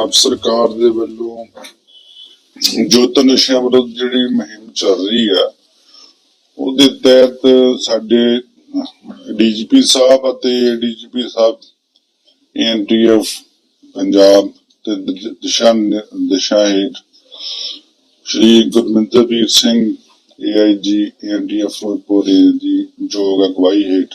ਪੰਜਾਬ ਸਰਕਾਰ ਦੇ ਵੱਲੋਂ ਜੋਤ ਨਸ਼ਿਆਂ ਵਿਰੁੱਧ ਜਿਹੜੀ ਮੁਹਿੰਮ ਚੱਲ ਰਹੀ ਆ, ਉਹਦੇ ਤਹਿਤ ਸਾਡੇ ਡੀਜੀਪੀ ਸਾਹਿਬ ਅਤੇ ਡੀਜੀਪੀ ਸਾਹਿਬ ਐਨਟੀਐਫ ਪੰਜਾਬ ਤੇ ਦ- ਦਿਸ਼ਾ ਨਿ- ਦਿਸ਼ਾ ਹੇਠ ਸ਼੍ਰੀ ਗੁਰਮਿੰਦਰ ਵੀਰ ਸਿੰਘ ਏਆਈਜੀ ਐਨਟੀਐਫ ਫਿਰੋਜ਼ਪੁਰ ਦੀ ਯੋਗ ਅਗਵਾਈ ਹੇਠ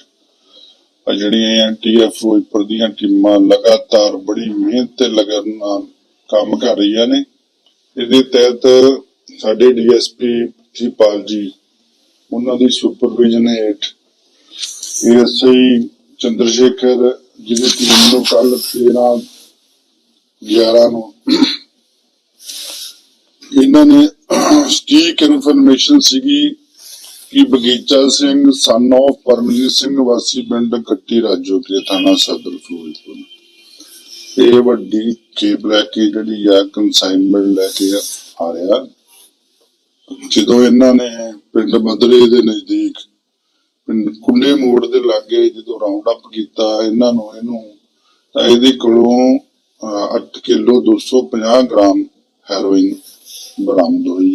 ਜਿਹੜੀਆਂ ਐਨਟੀਐਫ ਫਿਰੋਜ਼ਪੁਰ ਦੀਆਂ ਟੀਮਾਂ ਲਗਾਤਾਰ ਬੜੀ ਮਿਹਨਤ ਤੇ ਲਗਨ ਨਾਲ ਕੰਮ ਕਰ ਰਹੀਆਂ ਨੇ। ਇਹਦੇ ਤਹਿਤ ਸਾਡੇ ਡੀਐਸਪੀ ਜੀਪਾਲ ਜੀ, ਉਹਨਾਂ ਦੀ ਸੁਪਰਵਿਜ਼ਨ ਹੇਠ ਏਐਸਆਈ ਚੰਦਰਸ਼ੇਖਰ ਜਿਹਦੀ ਟੀਮ ਨੂੰ ਕੱਲ 13 11 ਨੂੰ ਇਹਨਾਂ ਨੇ ਸਟੀਕ ਇਨਫੋਰਮੇਸ਼ਨ ਸੀਗੀ ਕਿ ਬਗੀਚਾ ਸਿੰਘ ਸਨ of ਪਰਮਜੀਤ ਸਿੰਘ ਵਾਸੀ ਪਿੰਡ ਕੱਟੀ ਰਾਜੋ ਕੇ ਥਾਣਾ ਸਦਰ ਫਿਰੋਜ਼ਪੁਰ। ਇਹ ਵੱਡੀ ਖੇਪ ਲੈ ਕੇ ਜਿਹੜੀ ਆ ਕੰਸਾਈਨਮੈਂਟ ਲੈ ਕੇ ਆ ਰਿਹਾ ਜਦੋਂ ਇਹਨਾਂ ਨੇ ਪਿੰਡ ਮਦਰੇ ਦੇ ਨਜ਼ਦੀਕ ਪਿੰਡ ਕੁੰਡੇ ਮੋੜ ਦੇ ਲਾਗੇ ਜਦੋਂ ਰਾਉਂਡ ਅਪ ਕੀਤਾ, ਇਹਨਾਂ ਨੂੰ ਇਹਨੂੰ ਤਾਂ ਇਹਦੇ ਕੋਲੋਂ 8 ਕਿਲੋ 250 ਗ੍ਰਾਮ ਹੈਰੋਇਨ ਬਰਾਮਦ ਹੋਈ।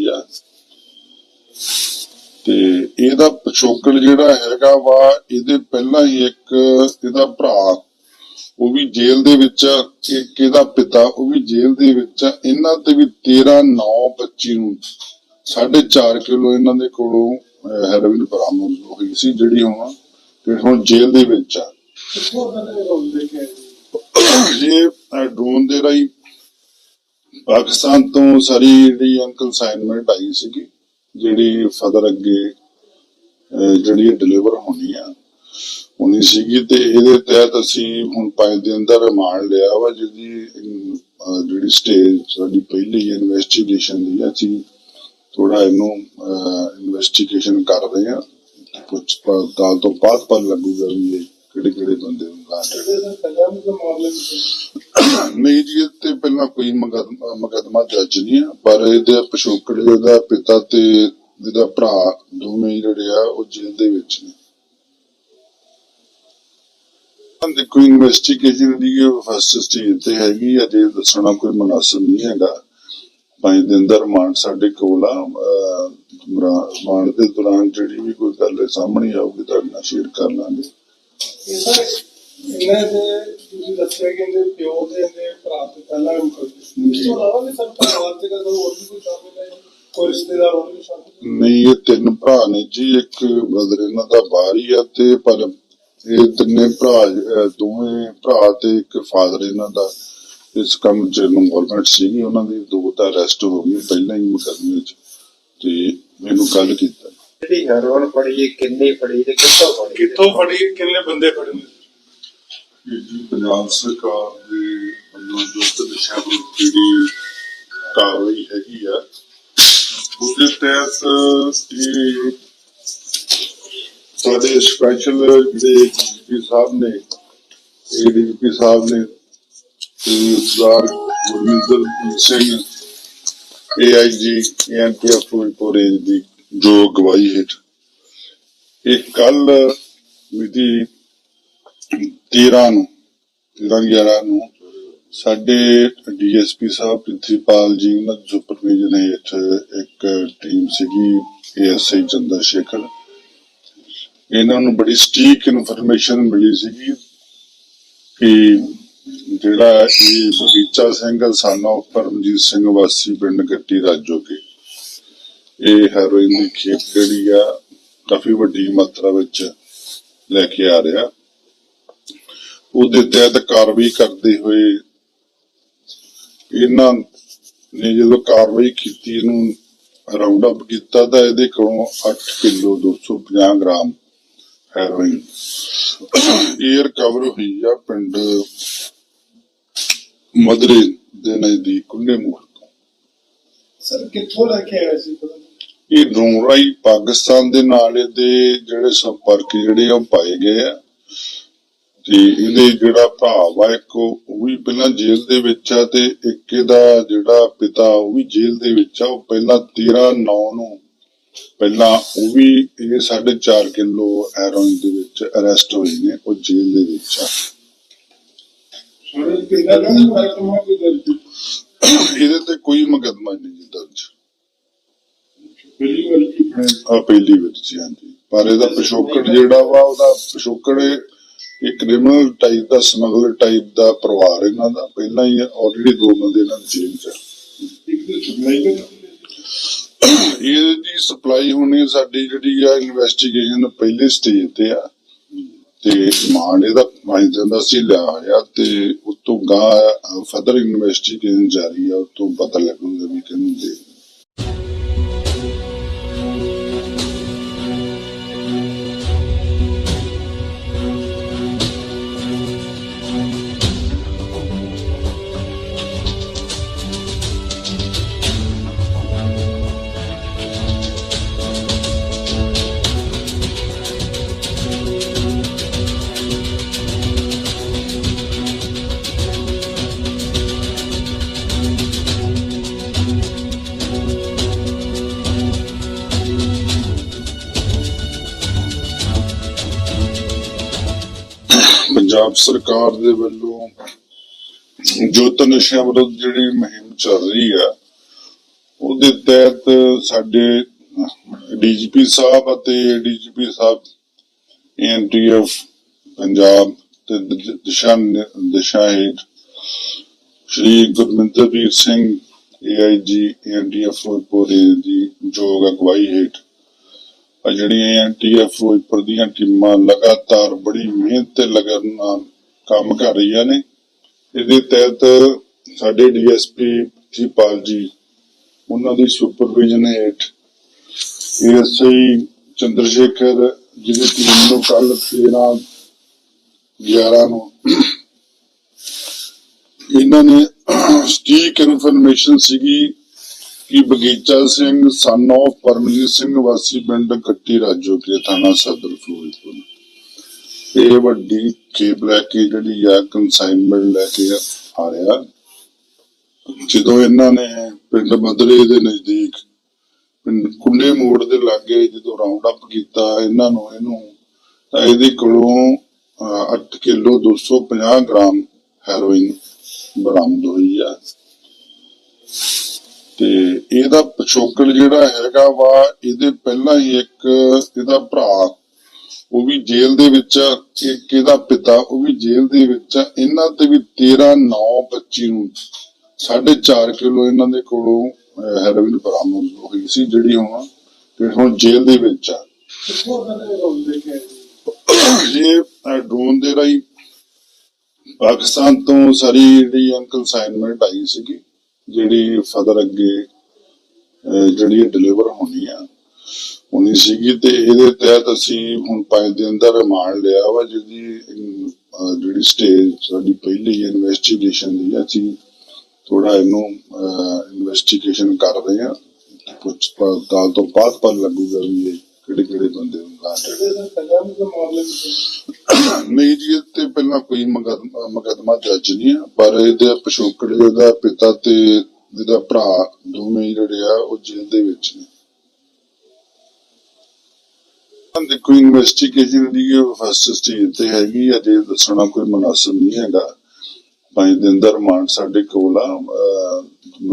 ਤੇ ਇਹਦਾ ਪਿਛੋਕੜ ਜਿਹੜਾ ਹੈਗਾ ਵਾ ਇਹਦੇ ਪਹਿਲਾਂ ਹੀ ਇੱਕ ਇਹਦਾ ਭਰਾ ਉਹ ਵੀ ਜੇਲ੍ਹ ਦੇ ਵਿੱਚ ਇੱਕ ਇਹਦਾ ਪਿਤਾ ਉਹ ਵੀ ਜੇਲ੍ਹ ਦੇ ਵਿੱਚ। ਇਹਨਾਂ ਤੇ ਵੀ 13 9 25 ਨੂੰ 4.5 ਕਿਲੋ ਇਹਨਾਂ ਦੇ ਕੋਲੋਂ ਹੈਰੋਇਨ ਬਰਾਮਦ ਹੋਈ ਸੀ ਜਿਹੜੀ ਹੁਣ ਤੇ ਹੁਣ ਜੇਲ੍ਹ ਦੇ ਵਿੱਚ ਆ। ਇਹ ਡਰੋਨ ਦੇ ਰਾਹੀਂ ਪਾਕਿਸਤਾਨ ਤੋਂ ਸਾਰੀ ਜਿਹੜੀ ਕੰਸਾਈਨਮੈਂਟ ਆਈ ਸੀਗੀ। ਜਿਹੜੀ ਫਦਰ ਅੱਗੇ ਜਿਹੜੀ ਡਿਲੀਵਰ ਹੋਣੀ ਆ, ਹੋਣੀ ਸੀਗੀ ਤੇ ਇਹਦੇ ਤਹਿਤ ਅਸੀਂ ਹੁਣ ਪੰਜ ਦਿਨ ਦਾ ਰਿਮਾਂਡ ਲਿਆ ਵਾ, ਜਿਹਦੀ ਜਿਹੜੀ ਸਟੇਜ ਸਾਡੀ ਪਹਿਲੀ ਇਨਵੈਸਟੀਗੇਸ਼ਨ ਦੀ ਅਸੀਂ ਥੋੜਾ ਇਹਨੂੰ ਇਨਵੈਸਟੀਗੇਸ਼ਨ ਕਰ ਰਹੇ ਆ ਕੁਝ ਪੜਤਾਲ ਤੋਂ ਬਾਅਦ ਪਤਾ ਲੱਗੂਗਾ ਵੀ ਇਹ ਕਿਹੜੇ ਕਿਹੜੇ ਬੰਦੇ ਨੂੰ। ਨਹੀਂ ਜੀ ਤੇ ਪਹਿਲਾਂ ਕੋਈ ਮੁਕਦਮਾ ਜੱਜ ਨਹੀਂ ਆ, ਪਰ ਇਹਦੇ ਪਿਛੋਕੜ ਦਾ ਪਿਤਾ ਤੇ ਜਿਹਦਾ ਭਰਾ ਦੋਵੇਂ ਜਿਹੜੇ ਆ, ਉਹ ਜੇਲ੍ਹ ਦੇ ਵਿੱਚ ਨੇ। ਅੰਦਰ ਕੋਈ ਇਨਵੈਸਟੀਗੇਸ਼ਨ ਦੀ ਫਸਟ ਸਟੇਜ ਤੇ ਹੈਗੀ ਆ ਜੇ ਦੱਸਣਾ ਕੋਈ ਮناسب ਨਹੀਂ ਹੈਗਾ। ਪੰਜ ਦਿਨ ਦਾ ਰਿਮਾਂਡ ਸਾਡੇ ਕੋਲ ਆ ਰਿਮਾਂਡ ਦੇ ਦੌਰਾਨ ਜਿਹੜੀ ਵੀ ਕੋਈ ਗੱਲ ਸਾਹਮਣੇ ਆਊਗੀ, ਤੁਹਾਡੇ ਨਾਲ ਸ਼ੇਅਰ ਕਰ ਲਾਂਗੇ। ਇਹਨਾਂ ਦੇ ਤੁਸੀਂ ਦੱਸਿਆ ਕਿ ਇਹਦੇ ਪਿਓ ਦੇ ਇਹਦੇ ਭਰਾ ਤੇ ਪਹਿਲਾਂ ਵੀ ਮੁਕੱਦਮੇ ਸੀ। ਇਸ ਤੋਂ ਇਲਾਵਾ ਵੀ ਸਰ ਪਰਿਵਾਰ ਦੇ ਕਦੋਂ ਹੋਰ ਵੀ ਕੋਈ ਸ਼ਾਮਿਲ ਹੈ ਕੋਈ ਰਿਸ਼ਤੇਦਾਰ ਹੋਰ ਵੀ ਸ਼ਾਮਿਲ ਹੈ ਨਹੀਂ ਇਹ ਤਿੰਨ ਭਰਾ ਨੇ ਜੀ ਇੱਕ ਬ੍ਰਦਰ ਇਹਨਾਂ ਦਾ ਬਾਹਰ ਹੀ ਆ ਤੇ ਪਰ ਇਹ ਤਿੰਨੇ ਭਰਾ ਦੋਵੇਂ ਭਰਾ ਤੇ ਇੱਕ ਫਾਦਰ ਇਹਨਾਂ ਦਾ। ਇਸ ਕੰਮ ਚ ਇਨਵੋਲਵਮੈਂਟ ਸੀਗੀ ਉਹਨਾਂ ਦੀ ਦੋ ਤਾਂ ਅਰੈਸਟ ਹੋ ਗਈ ਪਹਿਲਾਂ ਹੀ ਮੁਕੱਦਮੇ ਚ। ਤੇ ਮੈਨੂੰ ਕੱਲ ਕੀਤਾ। ਜਿਹੜੀ ਹੈਰੋਨ ਫੜੀ ਕਿੰਨੀ ਫੜੀ ਤੇ ਕਿੱਥੋਂ ਫੜੀ? ਕਿੱਥੋਂ ਫੜੀ ਕਿੰਨੇ ਬੰਦੇ ਫੜੇ ਜੀ ਪੰਜਾਬ ਸਰਕਾਰ ਦੇ ਵੱਲੋਂ ਜੋ ਦਿਸ਼ਾ ਵਿੱਚ ਜਿਹੜੀ ਕਾਰਵਾਈ ਹੈਗੀ ਆ ਉਹਦੇ ਤਹਿਤ ਇਹ ਸਾਡੇ ਸਪੈਸ਼ਲ ਜਿਹੜੇ ਡੀਪੀ ਸਾਹਿਬ ਨੇ, ਇਹ ਡੀਪੀ ਸਾਹਿਬ ਨੇ ਸਰਦਾਰ ਗੁਰਮਿੰਦਰ ਸਿੰਘ ਏਆਈਜੀ ਐਨਪੀਐਫ ਫਿਰੋਜ਼ਪੁਰ ਦੀ ਜੋ ਗਵਾਹੀ ਹੇਠ ਇਹ ਕੱਲ ਮਿਤੀ 13 ਨੂੰ 13 11 ਨੂੰ ਸਾਡੇ ਡੀਐਸਪੀ ਸਾਹਿਬ ਪ੍ਰਿੰਸੀਪਲ ਜੀ, ਉਹਨਾਂ ਦੀ ਸੁਪਰਵਿਜ਼ਨ ਹੇਠ ਇੱਕ ਟੀਮ ਸੀਗੀ ਏਐਸਆਈ ਚੰਦਰ ਸ਼ੇਖਰ ਇਹਨਾਂ ਨੂੰ ਬੜੀ ਸਟੀਕ ਇਨਫੋਰਮੇਸ਼ਨ ਮਿਲੀ ਸੀਗੀ ਕਿ ਜਿਹੜਾ ਇਹ ਬਗੀਚਾ ਸਿੰਘ ਸਾਨਾ ਪਰਮਜੀਤ ਸਿੰਘ ਵਾਸੀ ਪਿੰਡ ਗੱਟੀ ਰਾਜੋਗੇ ਇਹ ਹੈਰੋਇਨ ਦੀ ਖੇਪ ਜਿਹੜੀ ਆ, ਕਾਫੀ ਵੱਡੀ ਮਾਤਰਾ ਵਿੱਚ ਲੈ ਕੇ ਆ ਰਿਹਾ। ਉਹਦੇ ਤਹਿਤ ਕਾਰਵਾਈ ਕਰਦੇ ਹੋਏ ਇਹਨਾਂ ਨੇ ਜਦੋਂ ਕਾਰਵਾਈ ਕੀਤੀ ਇਹਨੂੰ ਰਾਉਂਡ ਅਪ ਕੀਤਾ ਤਾਂ ਇਹਦੇ ਕੋਲੋਂ 8 ਕਿਲੋ 250 ਗ੍ਰਾਮ ਹੈਰੋਇਨ ਇਹ ਰਿਕਵਰ ਹੋਈ ਆ ਪਿੰਡ ਮਦਰੇ ਦੇ ਨਜ਼ਦੀਕ ਕੁੰਡੇ ਮੋੜ ਤੋਂ ਸਰ ਕਿੱਥੋਂ ਲੈ ਕੇ ਆਏ ਸੀ? ਇਹ ਡੋਂਗਰਾਈ ਪਾਕਿਸਤਾਨ ਦੇ ਨਾਲ ਇਹਦੇ ਜਿਹੜੇ ਸੰਪਰਕ ਜਿਹੜੇ ਉਹ ਪਾਏ ਗਏ ਆ ਤੇ ਇਹਦੇ ਜਿਹੜਾ ਭਰਾ ਵਾ ਇੱਕ ਉਹ ਵੀ ਪਹਿਲਾਂ ਜੇਲ੍ਹ ਦੇ ਵਿੱਚ ਆ ਤੇ ਇੱਕ ਇਹਦਾ ਜਿਹੜਾ ਪਿਤਾ ਉਹ ਵੀ ਜੇਲ੍ਹ ਦੇ ਵਿੱਚ ਆ ਉਹ ਪਹਿਲਾਂ 13 9 ਨੂੰ ਪਹਿਲਾਂ ਉਹ ਵੀ ਇਹ 4.5 ਕਿਲੋ ਹੈਰੋਇਨ ਦੇ ਵਿੱਚ ਅਰੈਸਟ ਹੋਏ ਨੇ ਉਹ ਜੇਲ੍ਹ ਦੇ ਵਿੱਚ ਆ। ਇਹਦੇ ਤੇ ਕੋਈ ਮੁਕੱਦਮਾ ਨਹੀਂ ਜੀ ਦਰਜ। ਪਹਿਲੀ ਵਾਰ ਆ ਪਹਿਲੀ ਵਾਰ ਜੀ ਹਾਂਜੀ। ਪਰ ਇਹਦਾ ਪਿਛੋਕੜ ਜਿਹੜਾ ਵਾ ਉਹਦਾ ਪਿਛੋਕੜ ਇਹ ਕ੍ਰਿਮੀਨਲ ਟਾਈਪ ਦਾ ਸਮਗਲਰ ਟਾਈਪ ਦਾ ਪਰਿਵਾਰ ਇਹਨਾਂ ਦਾ, ਪਹਿਲਾਂ ਹੀ ਆਲਰੇਡੀ ਦੋ ਬੰਦੇ ਇਹਨਾਂ ਦੀ ਜੇਲ੍ਹ 'ਚ ਸਪਲਾਈ ਇਹਦੀ ਸਪਲਾਈ ਹੋਣੀ ਸਾਡੀ ਜਿਹੜੀ ਆ ਇਨਵੈਸਟੀਗੇਸ਼ਨ ਪਹਿਲੇ ਸਟੇਜ ਤੇ ਆ। ਤੇ ਮਾਨ ਇਹਦਾ ਮਾਈ ਜਾਂਦਾ ਸੀ, ਲਿਆ ਹੋਇਆ ਤੇ ਉਤੋਂ ਗਾ ਫਰਦਰ ਇਨਵੈਸਟੀਗੇਸ਼ਨ ਜਾਰੀ ਆ, ਉਤੋਂ ਪਤਾ ਲੱਗੂਗਾ ਵੀ ਕਿਹਨੂੰ ਦੇ ਪੰਜਾਬ ਸਰਕਾਰ ਦੇ ਵੱਲੋਂ ਜੋਤ ਨਸ਼ਿਆਂ ਵਿਰੁੱਧ ਜਿਹੜੀ ਮੁਹਿੰਮ ਚੱਲ ਰਹੀ ਆ, ਉਹਦੇ ਤਹਿਤ ਸਾਡੇ ਡੀਜੀਪੀ ਸਾਹਿਬ ਅਤੇ ਡੀਜੀਪੀ ਸਾਹਿਬ ਐਨਟੀਐਫ ਪੰਜਾਬ ਤੇ ਦਿਸ਼ਾ ਦਿਸ਼ਾ ਹੇਠ ਸ਼੍ਰੀ ਗੁਰਮਿੰਦਰ ਵੀਰ ਸਿੰਘ ਏਆਈਜੀ ਐਨਟੀਐਫ ਫਿਰੋਜ਼ਪੁਰ ਦੀ ਜੋਗ ਅਗਵਾਈ ਹੇਠ ਆ ਜਿਹੜੀਆਂ ਐਨਟੀਐਫ ਫਿਰੋਜ਼ਪੁਰ ਦੀਆਂ ਟੀਮਾਂ ਲਗਾਤਾਰ ਬੜੀ ਮਿਹਨਤ ਤੇ ਲਗਨ ਨਾਲ ਕੰਮ ਕਰ ਰਹੀਆਂ ਨੇ। ਇਹਦੇ ਤਹਿਤ ਸਾਡੇ ਡੀਐਸਪੀ ਜੀਪਾਲ ਜੀ, ਉਹਨਾਂ ਦੀ ਸੁਪਰਵਿਜ਼ਨ ਹੇਠ ਏਐਸਆਈ ਚੰਦਰਸ਼ੇਖਰ, ਜਿਹਦੀ ਟੀਮ ਨੂੰ ਕੱਲ 13 11 ਨੂੰ, ਇਹਨਾਂ ਨੇ ਸਟੀਕ ਇਨਫੋਰਮੇਸ਼ਨ ਸੀਗੀ ਕਿ ਬਗੀਚਾ ਸਿੰਘ, son of ਪਰਮਜੀਤ ਸਿੰਘ ਵਾਸੀ ਪਿੰਡ ਕੱਟੀ ਰਾਜੋ ਕੇ ਥਾਣਾ ਸਦਰ ਫਿਰੋਜ਼ਪੁਰ। ਇਹ ਵੱਡੀ ਖੇਪ ਲੈ ਕੇ ਜਿਹੜੀ ਆ ਕੰਸਾਈਨਮੈਂਟ ਲੈ ਕੇ ਆ ਰਿਹਾ ਜਦੋਂ ਇਹਨਾਂ ਨੇ ਪਿੰਡ ਮਦਰੇ ਦੇ ਨਜ਼ਦੀਕ ਪਿੰਡ ਕੁੰਡੇ ਮੋੜ ਦੇ ਲਾਗੇ ਜਦੋਂ ਰਾਉਂਡ ਅਪ ਕੀਤਾ, ਇਹਨਾਂ ਨੂੰ ਇਹਨੂੰ ਤਾਂ ਇਹਦੇ ਕੋਲੋਂ 8 ਕਿਲੋ 250 ਗ੍ਰਾਮ ਹੈਰੋਇਨ ਬਰਾਮਦ ਹੋਈ ਆ। ਤੇ ਇਹਦਾ ਪਿਛੋਕੜ ਜਿਹੜਾ ਹੈਗਾ ਵਾ ਇਹਦੇ ਪਹਿਲਾਂ ਹੀ ਇੱਕ ਇਹਦਾ ਭਰਾ ਉਹ ਵੀ ਜੇਲ੍ਹ ਦੇ ਵਿੱਚ ਇੱਕ ਇਹਦਾ ਪਿਤਾ ਉਹ ਵੀ ਜੇਲ੍ਹ ਦੇ ਵਿੱਚ। ਇਹਨਾਂ ਤੇ ਵੀ 13 9 25 ਨੂੰ 4.5 ਕਿਲੋ ਇਹਨਾਂ ਦੇ ਕੋਲੋਂ ਹੈਰੋਇਨ ਬਰਾਮਦ ਹੋਈ ਸੀ ਜਿਹੜੀ ਹੁਣ ਤੇ ਹੁਣ ਜੇਲ੍ਹ ਦੇ ਵਿੱਚ ਆ? ਇਹ ਡਰੋਨ ਦੇ ਰਾਹੀਂ ਪਾਕਿਸਤਾਨ ਤੋਂ ਸਾਰੀ ਜਿਹੜੀ ਕੰਸਾਈਨਮੈਂਟ ਆਈ ਸੀਗੀ ਜਿਹੜੀ ਫਦਰ ਅੱਗੇ ਜਿਹੜੀ ਡਿਲੀਵਰ ਹੋਣੀ ਆ, ਹੋਣੀ ਸੀਗੀ ਤੇ ਇਹਦੇ ਤਹਿਤ ਅਸੀਂ ਹੁਣ ਪੰਜ ਦਿਨ ਦਾ ਰਿਮਾਂਡ ਲਿਆ ਵਾ ਜਿਹਦੀ ਜਿਹੜੀ ਸਟੇਜ ਸਾਡੀ ਪਹਿਲੀ ਇਨਵੈਸਟੀਗੇਸ਼ਨ ਦੀ ਅਸੀਂ ਥੋੜਾ ਇਹਨੂੰ ਇਨਵੈਸਟੀਗੇਸ਼ਨ ਕਰ ਰਹੇ ਆ। ਪੁੱਛ ਪੜਤਾਲ ਤੋਂ ਬਾਅਦ ਪਤਾ ਲੱਗੂਗਾ ਵੀ ਇਹ ਕਿਹੜੇ ਕਿਹੜੇ ਬੰਦੇ ਨੂੰ ਨਹੀਂ ਜੀ ਇਹ ਤੇ ਪਹਿਲਾਂ ਕੋਈ ਮੁਕਦਮਾ ਦਰਜ ਨਹੀਂ ਆ ਪਰ ਇਹਦੇ ਪਿਛੋਕੜ ਦਾ ਪਿਤਾ ਤੇ ਇਹਦਾ ਭਰਾ ਦੋਵੇਂ ਜਿਹੜੇ ਆ ਉਹ ਜੇਲ੍ਹ ਦੇ ਵਿੱਚ ਨੇ। ਦੇ ਕੋਈ ਇਨਵੈਸਟੀਗੇਸ਼ਨ ਦੀ ਫਸਟ ਸਟੇਜ ਤੇ ਹੈਗੀ ਅਜੇ ਦੱਸਣਾ ਕੋਈ ਮناسب ਨਹੀਂ ਹੈਗਾ। ਪੰਜ ਦਿਨ ਦਾ ਰਿਮਾਂਡ ਸਾਡੇ ਕੋਲ ਆ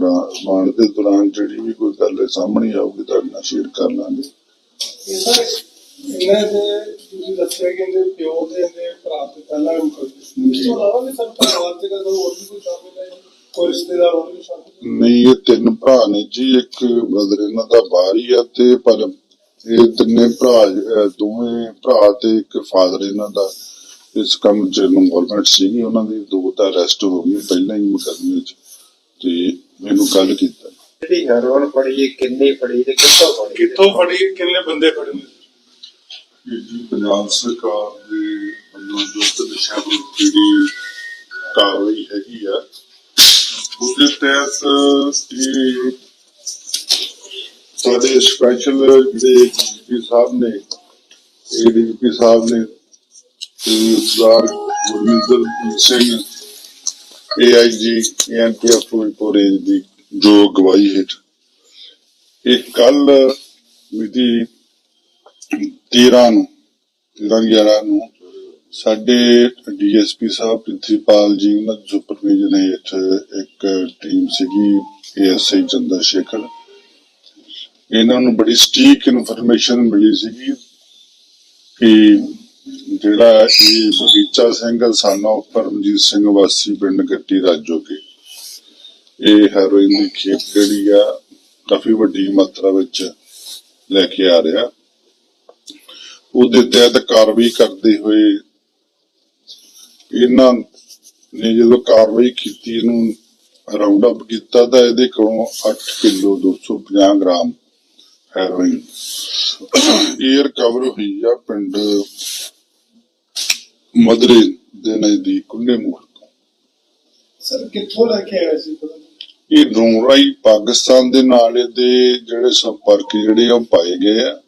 ਰਿਮਾਂਡ ਦੇ ਦੌਰਾਨ ਜਿਹੜੀ ਵੀ ਕੋਈ ਗੱਲ ਸਾਹਮਣੇ ਆਊਗੀ ਤੁਹਾਡੇ ਨਾਲ ਸ਼ੇਅਰ ਕਰ ਲਾਂਗੇ। ਇਹ ਸਰ, ਇਹਨਾਂ ਦੇ ਤੁਸੀਂ ਦੱਸਿਆ ਕਿ ਇਹਦੇ ਪਿਓ ਦੇ ਇਹਦੇ ਭਰਾ ਤੇ ਪਹਿਲਾਂ ਇਸ ਤੋਂ ਇਲਾਵਾ ਵੀ ਸਰ, ਪਰਿਵਾਰ ਦੇ ਕਦੋਂ ਹੋਰ ਵੀ ਕੋਈ ਸ਼ਾਮਿਲ ਹੈ ਕੋਈ ਰਿਸ਼ਤੇਦਾਰ ਹੋਰ ਵੀ ਸ਼ਾਮਿਲ ਨਹੀਂ, ਇਹ ਤਿੰਨ ਭਰਾ ਨੇ ਜੀ, ਇੱਕ ਬ੍ਰਦਰ ਇਹਨਾਂ ਦਾ ਬਾਹਰ ਹੀ ਆ ਤੇ ਪਰ ਇਹ ਤਿੰਨੇ ਭਰਾ, ਅਹ ਦੋਵੇਂ ਭਰਾ ਤੇ ਇੱਕ ਫਾਦਰ ਇਹਨਾਂ ਦਾ। ਇਸ ਕੰਮ ਚ ਇਨਵੋਲਵਮੈਂਟ ਸੀਗੀ ਉਹਨਾਂ ਦੀ, ਦੋ ਤਾਂ ਅਰੈਸਟ ਹੋ ਗਈ ਪਹਿਲਾਂ ਹੀ ਮੁਕੱਦਮੇ ਚ। ਤੇ ਮੈਨੂੰ ਕੱਲ ਕੀਤੀ ਜਿਹੜੀ ਹੈਰੋਨ ਫੜੀ ਕਿੰਨੀ ਫੜੀ ਤੇ ਕਿੱਥੋਂ ਫੜੀ ਕਿੱਥੋਂ ਫੜੀ ਕਿੰਨੇ ਬੰਦੇ ਫੜੇ ਨੇ? ਜੀ ਪੰਜਾਬ ਸਰਕਾਰ ਦੇ ਵੱਲੋਂ ਜੋ ਦਿਸ਼ਾ ਵਿੱਚ ਜਿਹੜੀ ਕਾਰਵਾਈ ਹੈਗੀ ਆ ਉਹਦੇ ਤਹਿਤ ਇਹ ਸਾਡੇ ਸਪੈਸ਼ਲ ਜਿਹੜੇ ਡੀਪੀ ਸਾਹਿਬ ਨੇ ਇਹ ਡੀਪੀ ਸਾਹਿਬ ਨੇ ਸਰਦਾਰ ਗੁਰਮਿੰਦਰ ਸਿੰਘ ਏਆਈਜੀ ਐਨਪੀਐਫ ਫਿਰੋਜ਼ਪੁਰ ਦੀ ਜੋ ਗਵਾਹੀ ਹੇਠ। ਇਹ ਕੱਲ ਮਿਤੀ 13 ਨੂੰ 13 11 ਨੂੰ ਸਾਡੇ ਡੀਐਸਪੀ ਸਾਹਿਬ ਪ੍ਰਿੰਸੀਪਲ ਜੀ, ਉਹਨਾਂ ਦੇ ਸੁਪਰਵਾਈਜ਼ਰ ਨੇ ਇੱਕ ਟੀਮ ਸੀਗੀ, ਏਐਸਆਈ ਚੰਦਰ ਸ਼ੇਖਰ ਇਹਨਾਂ ਨੂੰ ਬੜੀ ਸਟੀਕ ਇਨਫੋਰਮੇਸ਼ਨ ਮਿਲੀ ਸੀਗੀ ਕਿ ਜਿਹੜਾ ਇਹ ਬਗੀਚਾ ਸਿੰਘ ਸਾਨਾ ਪਰਮਜੀਤ ਸਿੰਘ ਵਾਸੀ ਪਿੰਡ ਗੱਟੀ ਰਾਜੋਗੇ ਇਹ ਹੈਰੋਇਨ ਦੀ ਖੇਪ ਜਿਹੜੀ ਆ ਕਾਫੀ ਵੱਡੀ ਮਾਤਰਾ ਵਿੱਚ ਲੈ ਕੇ ਆ ਰਿਹਾ। ਉਹਦੇ ਤਹਿਤ ਕਾਰਵਾਈ ਕਰਦੇ ਹੋਏ ਇਹਨਾਂ ਨੇ ਜਦੋਂ ਕਾਰਵਾਈ ਕੀਤੀ, ਇਹਨੂੰ ਰਾਉਂਡ ਅਪ ਕੀਤਾ ਤਾਂ ਇਹਦੇ ਕੋਲੋਂ 8 ਕਿਲੋ 250 ਗ੍ਰਾਮ ਹੈਰੋਇਨ ਇਹ ਰਿਕਵਰ ਹੋਈ ਆ ਪਿੰਡ ਮਦਰੇ ਦੇ ਨਜ਼ਦੀਕ ਕੁੰਡੇ ਮੂਹਰ ਤੋਂ। ਸਰ ਕਿੱਥੋਂ ਲੈ ਕੇ ਆਏ ਸੀ? ਪਤਾ ਇਹ ਡੋਂਗਰਾਈ ਪਾਕਿਸਤਾਨ ਦੇ ਨਾਲ ਇਹਦੇ ਜਿਹੜੇ ਸੰਪਰਕ ਜਿਹੜੇ ਆ ਉਹ ਪਾਏ ਗਏ ਆ।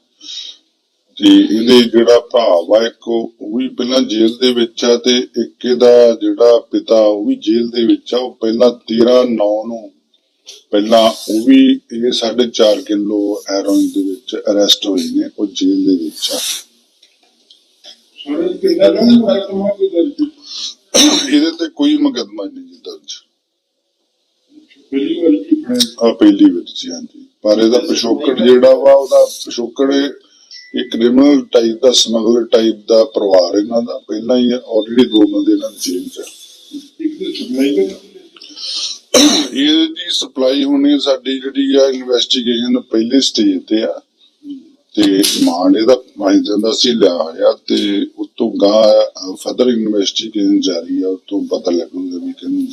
ਤੇ ਇਹਦੇ ਜਿਹੜਾ ਭਰਾ ਵਾ ਇੱਕ ਉਹ ਵੀ ਪਹਿਲਾਂ ਜੇਲ੍ਹ ਦੇ ਵਿੱਚ ਆ ਤੇ ਇੱਕ ਇਹਦਾ ਜਿਹੜਾ ਪਿਤਾ ਉਹ ਵੀ ਜੇਲ੍ਹ ਦੇ ਵਿੱਚ ਆ। ਉਹ ਪਹਿਲਾਂ 13 9 ਨੂੰ ਪਹਿਲਾਂ ਉਹ ਵੀ ਇਹ 4.5 ਕਿਲੋ ਹੈਰੋਇਨ ਦੇ ਵਿੱਚ ਅਰੈਸਟ ਹੋਏ ਨੇ ਉਹ ਜੇਲ੍ਹ ਦੇ ਵਿੱਚ ਆ। ਇਹਦੇ ਤੇ ਕੋਈ ਮੁਕੱਦਮਾ ਨਹੀਂ ਦਰਜ। ਪਹਿਲੀ ਵਾਰ ਕੀ ਫੜਿਆ ਆ ਪਹਿਲੀ ਵਿੱਚ ਜੀ, ਹਾਂਜੀ। ਪਰ ਇਹਦਾ ਪਿਛੋਕੜ ਜਿਹੜਾ ਵਾ, ਉਹਦਾ ਪਿਛੋਕੜ ਇਹ ਕ੍ਰਿਮੀਨਲ ਟਾਈਪ ਦਾ ਸਮਗਲਰ ਟਾਈਪ ਦਾ ਪਰਿਵਾਰ ਇਹਨਾਂ ਦਾ। ਪਹਿਲਾਂ ਹੀ ਆਲਰੇਡੀ ਦੋ ਬੰਦੇ ਇਹਨਾਂ ਦੀ ਜੇਲ੍ਹ 'ਚ ਆ। ਸਪਲਾਈ ਹੋਣੀ ਸਾਡੀ ਜਿਹੜੀ ਆ ਇਨਵੈਸਟੀਗੇਸ਼ਨ ਪਹਿਲੇ ਸਟੇਜ ਤੇ ਆ। ਤੇ ਮਾਨ ਇਹਦਾ ਮਾਈ ਜਾਂਦਾ ਸੀ, ਲਿਆ ਹੋਇਆ ਤੇ ਉਤੋਂ ਗਾਂ ਫਰਦਰ ਇਨਵੈਸਟੀਗੇਸ਼ਨ ਜਾਰੀ ਆ, ਉਤੋਂ ਪਤਾ ਲੱਗੂਗਾ ਵੀ ਕਿਹਨੂੰ